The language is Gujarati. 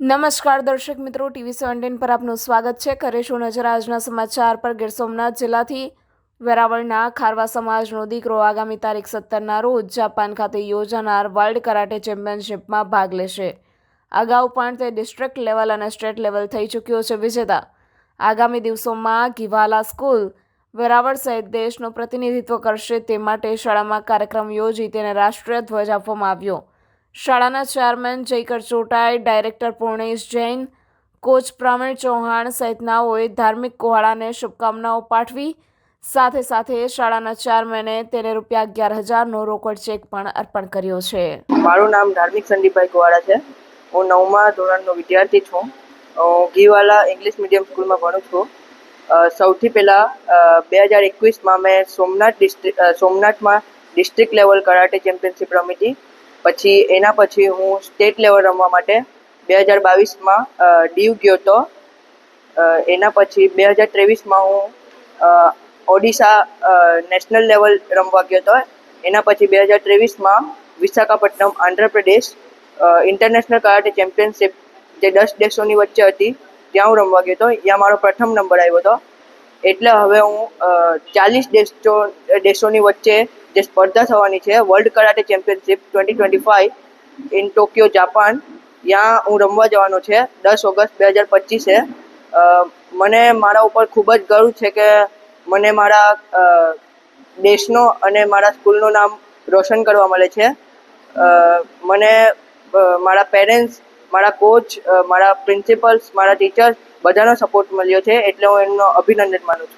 નમસ્કાર દર્શક મિત્રો, ટીવી સેવન્ટીન પર આપનું સ્વાગત છે. કરીશું નજર આજના સમાચાર પર? ગીર સોમનાથ જિલ્લાથી વેરાવળના ખારવા સમાજનો દીકરો આગામી તારીખ સત્તરના રોજ જાપાન ખાતે યોજાનાર વર્લ્ડ કરાટે ચેમ્પિયનશિપમાં ભાગ લેશે. અગાઉ પણ તે ડિસ્ટ્રિક્ટ લેવલ અને સ્ટેટ લેવલ થઈ ચૂક્યો છે વિજેતા. આગામી દિવસોમાં ગિવાલા સ્કૂલ વેરાવળ સહિત દેશનું પ્રતિનિધિત્વ કરશે તે માટે શાળામાં કાર્યક્રમ યોજી તેને રાષ્ટ્રીય ધ્વજ આપવામાં આવ્યો. શાળાના chairman Jaykar Chotai director Purnesh Jain, coach Praveen Chauhan સહિતનાઓએ Dharmik કોહાડાને શુભકામનાઓ પાઠવી. સાથે સાથે શાળાના ચેરમેને તેને રૂપિયા અગિયાર હજારનો રોકડ ચેક પણ અર્પણ કર્યો છે. મારું નામ ધાર્મિક સંદીપભાઈ કુવાડા છે. હું નવમા ધોરણનો વિદ્યાર્થી છું. હું ગીવાલા ઇંગ્લિશ મીડિયમ સ્કૂલમાં ભણું છું. સૌથી પહેલાં બે હજાર એકવીસમાં મેં સોમનાથ ડિસ્ટ્રિક્ટ સોમનાથમાં ડિસ્ટ્રિક્ટ લેવલ કરાટે ચેમ્પિયનશિપ રમી હતી. પછી એના પછી હું સ્ટેટ લેવલ રમવા માટે બે હજાર બાવીસમાં દીવ ગયો હતો એના પછી બે હજાર ત્રેવીસમાં હું ઓડિશા નેશનલ લેવલ રમવા ગયો હતો એના પછી બે હજાર ત્રેવીસમાં Visakhapatnam Andhra Pradesh international karate championship જે દસ દેશોની વચ્ચે હતી, ત્યાં હું રમવા ગયો હતો ત્યાં મારો પ્રથમ નંબર આવ્યો હતો એટલે હવે હું ચાલીસ દેશો, દેશોની વચ્ચે જે સ્પર્ધા થવાની છે world karate championship twenty twenty five in Tokyo Japan ત્યાં હું રમવા જવાનો છે, દસ ઓગસ્ટ બે હજાર પચીસે. મને મારા ઉપર ખૂબ જ ગર્વ છે કે મને મારા દેશનો અને મારા સ્કૂલનું નામ રોશન કરવા મળે છે. મને મારા પેરેન્ટ્સ, મારા કોચ મારા પ્રિન્સિપલ્સ, મારા ટીચર્સ બધાનો સપોર્ટ મળ્યો છે, એટલે હું એમનો અભિનંદન માનું છું.